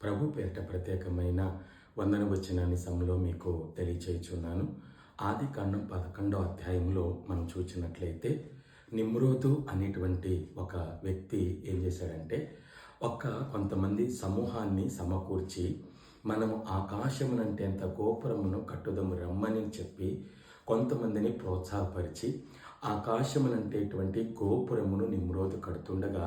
ప్రభు పేరిట ప్రత్యేకమైన వందన వచనాన్ని సమలో మీకు తెలియచేయుచున్నాను. ఆది కాండం పదకొండో అధ్యాయంలో మనం చూసినట్లయితే నిమ్రోదు అనేటువంటి ఒక వ్యక్తి ఏం చేశాడంటే ఒక కొంతమంది సమూహాన్ని సమకూర్చి మనం ఆకాశమునంటేంత గోపురమును కట్టుదము రమ్మని చెప్పి కొంతమందిని ప్రోత్సాహపరిచి ఆకాశమునంటేటువంటి గోపురమును నిమ్రోదు కడుతుండగా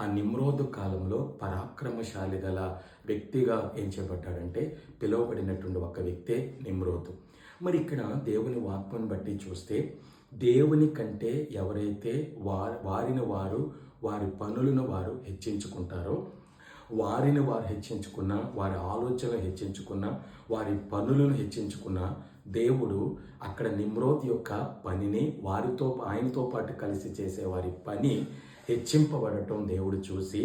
ఆ నిమ్రోదు కాలంలో పరాక్రమశాలి గల వ్యక్తిగా ఏం చేపట్టాడంటే పిలువబడినటువంటి ఒక వ్యక్తే నిమ్రోదు. మరి ఇక్కడ దేవుని వాక్మను బట్టి చూస్తే దేవుని కంటే ఎవరైతే వారి వారిని వారు వారి పనులను వారు హెచ్చించుకుంటారో వారిని వారు హెచ్చించుకున్న వారి ఆలోచనలు హెచ్చించుకున్న వారి పనులను హెచ్చించుకున్న దేవుడు అక్కడ నిమ్రోద్ యొక్క పనిని వారితో ఆయనతో పాటు కలిసి చేసే వారి పని హెచ్చింపబడటం దేవుడు చూసి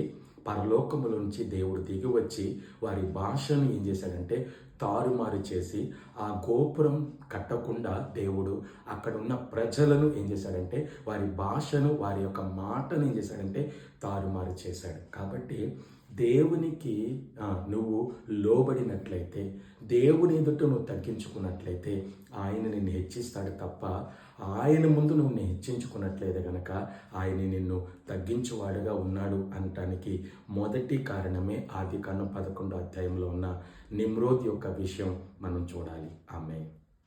పరలోకముల నుంచి దేవుడు దిగి వచ్చి వారి భాషను ఏం చేశాడంటే తారుమారు చేసి ఆ గోపురం కట్టకుండా దేవుడు అక్కడ ఉన్న ప్రజలను ఏం చేశాడంటే వారి భాషను వారి యొక్క మాటను ఏం చేశాడంటే తా చేశాడు. కాబట్టి దేవునికి నువ్వు లోబడినట్లయితే దేవుని ఎదుట నువ్వు తగ్గించుకున్నట్లయితే ఆయన నిన్ను హెచ్చిస్తాడు తప్ప ఆయన ముందు నువ్వు హెచ్చించుకున్నట్లయితే కనుక ఆయన నిన్ను తగ్గించువాడుగా ఉన్నాడు అనటానికి మొదటి కారణమే ఆది కన్నం పదకొండో అధ్యాయంలో ఉన్న నిమ్రోద్ యొక్క విషయం మనం చూడాలి. ఆమె